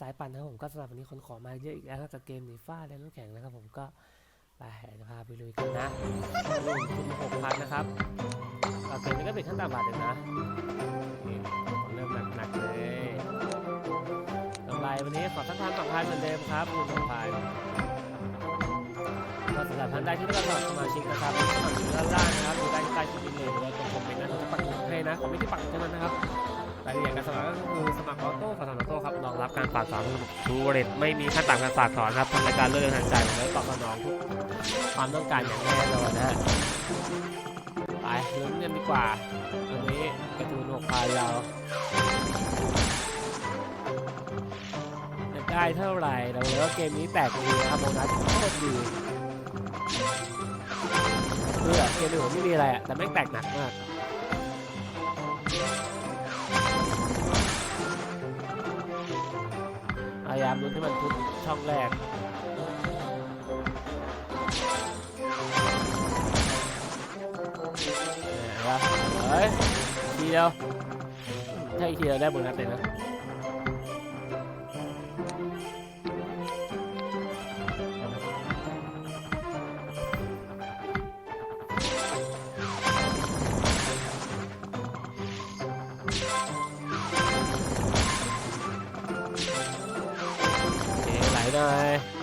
สายปันนะครับผมก็สำหรับวันนี้คนขอมาเยอะอีกแล้วกับเกมหนีฟ้าและน้ำแข็งนะครับผมก็ไปจะพาไปลุยกันนะรุ่นทุนหกพันนะครับเกมนี้ก็เป็นขั้นต่ำบาทเลยนะนี่เริ่มหนักๆเลยกำไรวันนี้ขอสักพันสองพันเหมือนเดิมครับคุณสองพันก็สำหรับท่านใดที่ต้องการสมัครสมาชิกนะครับสมัครด้านล่างนะครับอยู่ใต้ใต้คลิปนี้เลยหรือว่าตรงคอมเมนต์นะจะปักหมุดให้นะคอมเมนต์ที่ปักเท่านั้นนะครับ รายละเอียดการสมัครก็คือสมัครออโต้กับสมัครออโต้ครับรองรับการฝากถอนทูเรตไม่มีขั้นต่ำการฝากถอนครับทำรายการเรื่องทางใจและตอบสนองทุกความต้องการอย่างแน่นอนนะฮะไปลุ้นกันดีกว่าวันนี้กระตูนหกพันเราจะได้เท่าไหร่เราเลยว่าเกมนี้แตกดีนะครับโบนัสโคตรดีเพื่อเกมนี้ผมไม่มีอะไรอะแต่แม่งแตกหนักมากายามลุ้นให้มันทุกช่องแรกเนี่ยนะเฮ้ยทีเดียวถ้าทีเดียวได้โบนัสเลยนะ ไ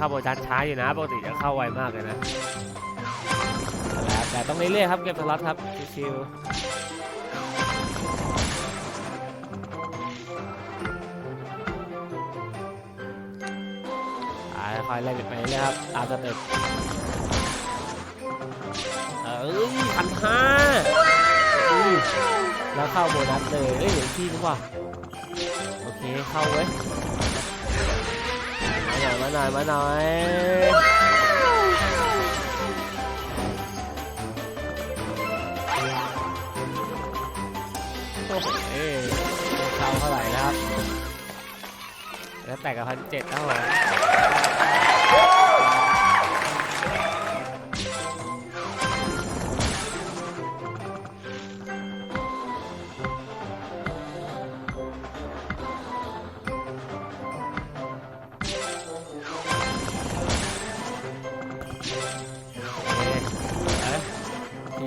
เข้าโบนัสช้าอยู่นะปกติจะเข้าไวมากเลยนะแต่ต้องเรื่อยๆครับเก็บสล็อตครับชิวๆค่อยๆเล่นไปเรื่อยครับตามสเต็ปเอ้ยพันห้าแล้วเข้าโบนัสเลยเอ้ยเหลือที่นึงว่ะโอเคเข้าเว้ย อยมาหน่อยมาหน่อยโอ้โหเอ้ยเข้าเท่าไหร่นะครับ แล้วแตกกับพันเจ็ดเท่าไหร่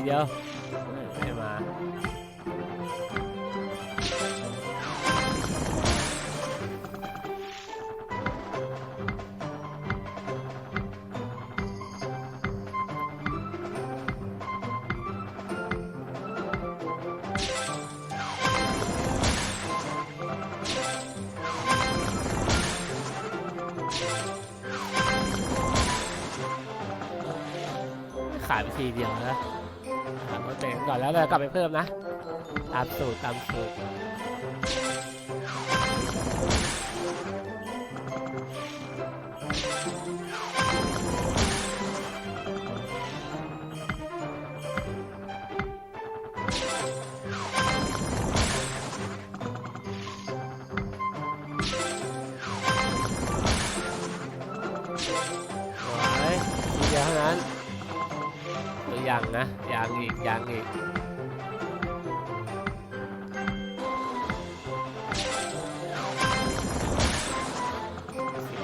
เดียวไม่มาขายไปทีเดียวนะ ถามว่าเตะก่อนแล้วเลยกลับไปเพิ่มนะ ตามสูตรตามสูตร นะยางอีกยางอีก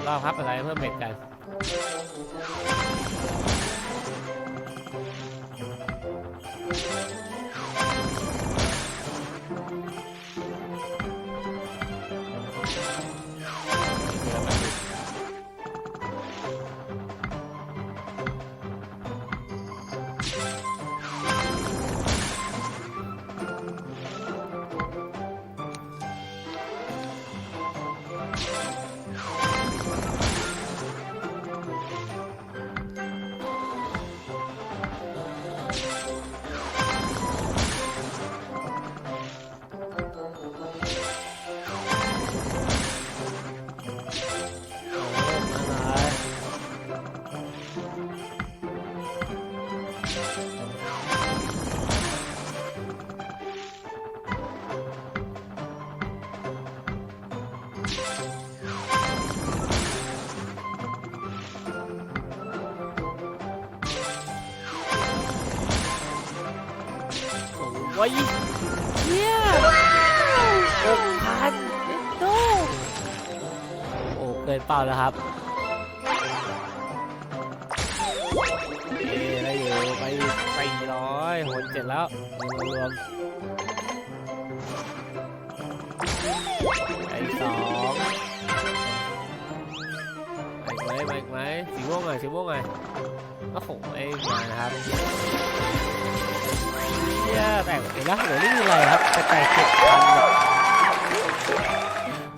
รอบครับอะไรเพิ่มเม็ดกัน ว้ยเฮียหกพันเอ็ดโตโอ้เกินเป้าแล้วครับเอ้ได้อยู่ไปสี่ร้อยหนเจ็ดแล้วรวมไอ้สอง ไหมไอ้ไหมสีม่วงไงสีม่วงไงโอ้โหไอ้มานะครับเนี่ยแต่งเห็นแล้วเหนี่มีอะไรครับแต่แต่เจ็ดพัน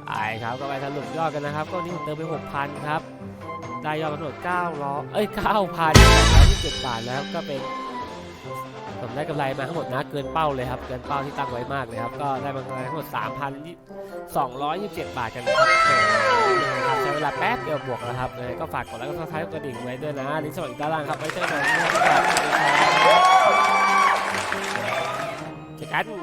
ไอ้ครับก็ไปสรุปยอดกันนะครับ ก็นี่ผมเติมไปหกพันครับได้ยอดทั้งหมด9ล้อเอ้ย9,827บาทแล้วก็เป็นผมได้กำไรมาทั้งหมดนะเกินเป้าเลยครับเกินเป้าที่ตั้งไว้มากเลยครับก็ได้มากำไรทั้งหมด3,227 บาทกันนะครับครับ ใช้เวลาแป๊บเดียวบวกนะครับเลยก็ฝากกดไลค์กดซับสไครต์กดกระดิ่งไว้ด้วยนะลิงก์สมัครอยู่ด้านล่างครับไว้เจอกันนะครับเจอกัน